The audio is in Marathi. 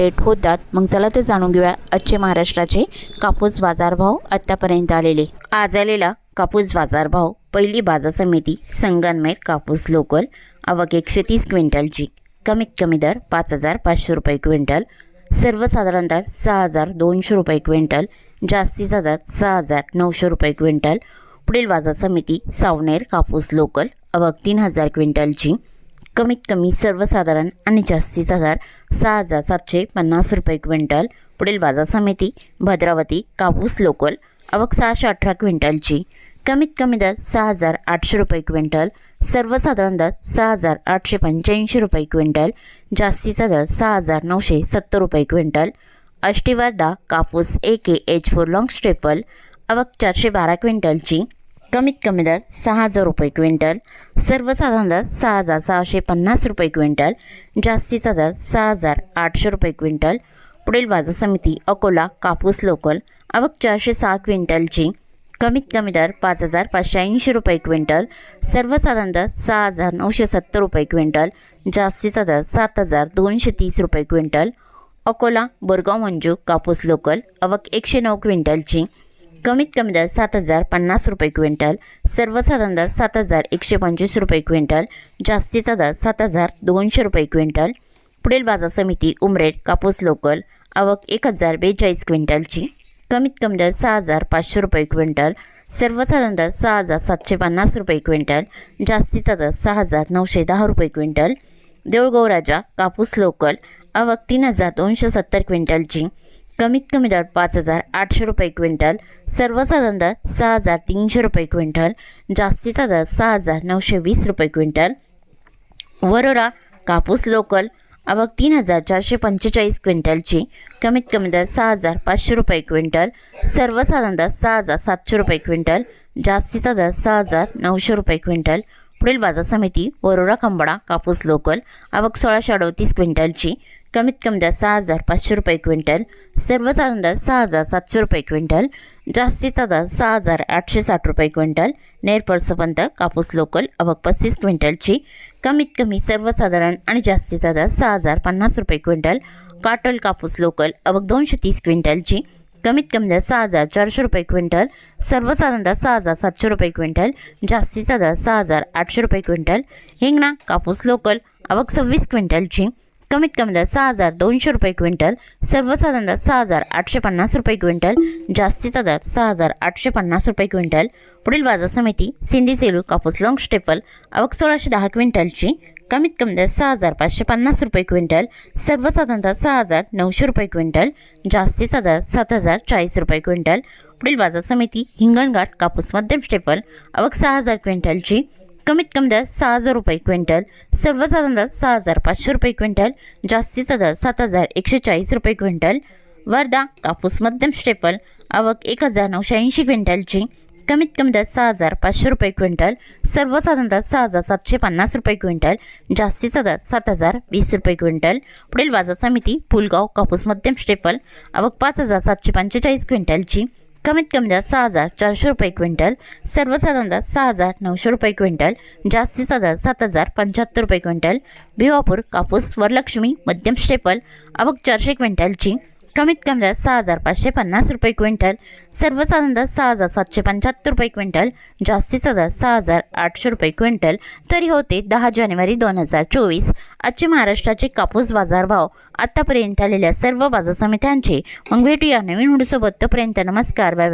होतात मग चला तर जाणून घेऊया आजचे महाराष्ट्राचे कापूस बाजारभाव आत्तापर्यंत आलेले. आज आलेला कापूस बाजारभाव पहिली बाजार समिती संगनमेर कापूस लोकल आवक एकशे तीस क्विंटलची. कमीत कमी दर पाच हजार पाचशे रुपये क्विंटल. सर्वसाधारण दर सहा हजार दोनशे रुपये क्विंटल. जास्तीचा दर सहा हजार नऊशे रुपये क्विंटल. पुढील बाजार समिती सावनेर कापूस लोकल अवक तीन हजार क्विंटलची. कमीत कमी सर्वसाधारण आणि जास्तीचा दर सहा हजार सातशे पन्नास रुपये क्विंटल. पुढील बाजार समिती भद्रावती कापूस लोकल अवक सहाशे अठरा क्विंटलची. कमीत कमी दर सहा हजार आठशे रुपये क्विंटल. सर्वसाधारण दर सहा हजार आठशे पंच्याऐंशी रुपये क्विंटल. जास्तीचा दर सहा हजार नऊशे सत्तर रुपये क्विंटल. अष्टीवर्धा कापूस A K H four long staple अवक चारशे बारा क्विंटलची. कमीत कमी दर सहा हजार रुपये क्विंटल. सर्वसाधारण दर सहा हजार सहाशे पन्नास रुपये क्विंटल. जास्तीचा दर सहा हजार आठशे रुपये क्विंटल. पुढील बाजार समिती अकोला कापूस लोकल. आवक चारशे सहा क्विंटलची. कमीत कमी दर पाच हजार पाचशे ऐंशी रुपये क्विंटल. सर्वसाधारण दर सहा हजार नऊशे सत्तर रुपये क्विंटल. जास्तीचा दर सात हजार दोनशे तीस रुपये क्विंटल. अकोला बोरगाव मंजू कापूस लोकल. आवक एकशे नऊ क्विंटलची. कमीत कमी दर सात हजार पन्नास रुपये क्विंटल सर्वसाधारण दर सात हजार एकशे पंचवीस रुपये क्विंटल जास्तीचा दर सात हजार दोनशे रुपये क्विंटल. पुढील बाजार समिती उमरेड कापूस लोकल आवक एक हजार बेचाळीस क्विंटलची. कमीत कमी दर सहा हजार पाचशे रुपये क्विंटल सर्वसाधारण दर सहा हजार सातशे पन्नास रुपये क्विंटल जास्तीचा दर सहा हजार नऊशे दहा रुपये क्विंटल. देऊळगाव राजा कापूस लोकल आवक तीन हजार दोनशे सत्तर क्विंटलची. कमीत कमी दर पाच हजार आठशे रुपये क्विंटल सर्वसाधारण दर सहा हजार तीनशे रुपये क्विंटल जास्तीचा दर सहा हजार नऊशे वीस रुपये क्विंटल. वरोरा कापूस लोकल आवक तीन हजार चारशे पंचेचाळीस क्विंटलची कमीत कमी दर सहा हजार पाचशे रुपये क्विंटल सर्वसाधारण दर सहा हजार सातशे रुपये क्विंटल जास्तीचा दर सहा हजार नऊशे रुपये क्विंटल. पुढील बाजार समिती वरोरा खंबाळा कापूस लोकल आवक सोळाशे अडतीस क्विंटलची कमीत कमी दर सहा हजार पाचशे रुपये क्विंटल सर्वसाधारण दर सहा हजार सातशे रुपये क्विंटल जास्तीचा दर सहा हजार आठशे साठ रुपये क्विंटल नेरपळसपंत कापूस लोकल अवक पस्तीस क्विंटलची कमीत कमी सर्वसाधारण आणि जास्तीचा दर सहा हजार पन्नास रुपये क्विंटल काटोल कापूस लोकल अवक दोनशे तीस क्विंटलची कमीत कमी दर सहा हजार चारशे रुपये क्विंटल सर्वसाधारण दर सहा हजार सातशे रुपये क्विंटल जास्तीचा दर सहा हजार आठशे रुपये क्विंटल हिंगणा कापूस लोकल आवक सव्वीस क्विंटलची कमीत कमी दर सहा हजार दोनशे रुपये क्विंटल सर्वसाधारण दर सहा हजार आठशे पन्नास रुपये क्विंटल जास्तीचा दर सहा हजार आठशे पन्नास रुपये क्विंटल. पुढील बाजार समिती सिंधी सेलू कापूस लॉंग स्टेपल आवक सोळाशे दहा क्विंटलची कमीत कमी दर सहा हजार पाचशे पन्नास रुपये क्विंटल सर्वसाधारण दर सहा हजार नऊशे रुपये क्विंटल जास्तीचा दर सात हजार चाळीस रुपये क्विंटल. पुढील बाजार समिती हिंगणघाट कापूस मध्यम स्टेपल आवक सहा हजार क्विंटलची कमीत कमी दर सहा हजार रुपये क्विंटल सर्वसाधारण दर सहा हजार पाचशे रुपये क्विंटल जास्तीचा दर सात हजार एकशे चाळीस रुपये क्विंटल वर्धा कापूस मध्यम स्टेपल आवक एक हजार नऊशे ऐंशी क्विंटलची कमीत कमी दर सहा हजार पाचशे रुपये क्विंटल सर्वसाधारण दर सहा हजार सातशे पन्नास रुपये क्विंटल जास्तीचा दर सात हजार वीस रुपये क्विंटल. पुढील बाजार समिती पुलगाव कापूस मध्यम स्टेपल आवक पाच हजार सातशे पंचेचाळीस क्विंटलची कमीत कमी दर सहा हजार चारशे रुपये क्विंटल सर्वसाधारण दर सहा हजार नऊशे रुपये क्विंटल जास्तीचा दर सात हजार पंच्याहत्तर रुपये क्विंटल भिवापूर कापूस वरलक्ष्मी मध्यम स्टेपल आवक चारशे क्विंटलची कमीत कमी दर सहा हजार पाचशे पन्नास रुपये क्विंटल. सर्वसाधारण दर सहा हजार सातशे पंच्याहत्तर रुपये क्विंटल. जास्तीचा दर सहा हजार आठशे रुपये क्विंटल. तरी होते दहा जानेवारी दोन हजार चोवीस. आजचे महाराष्ट्राचे कापूस बाजारभाव. आत्तापर्यंत आलेल्या सर्व बाजार समित्यांचे. मग भेटूया नवीन व्हिडिओसोबत. तोपर्यंत नमस्कार. Bye bye.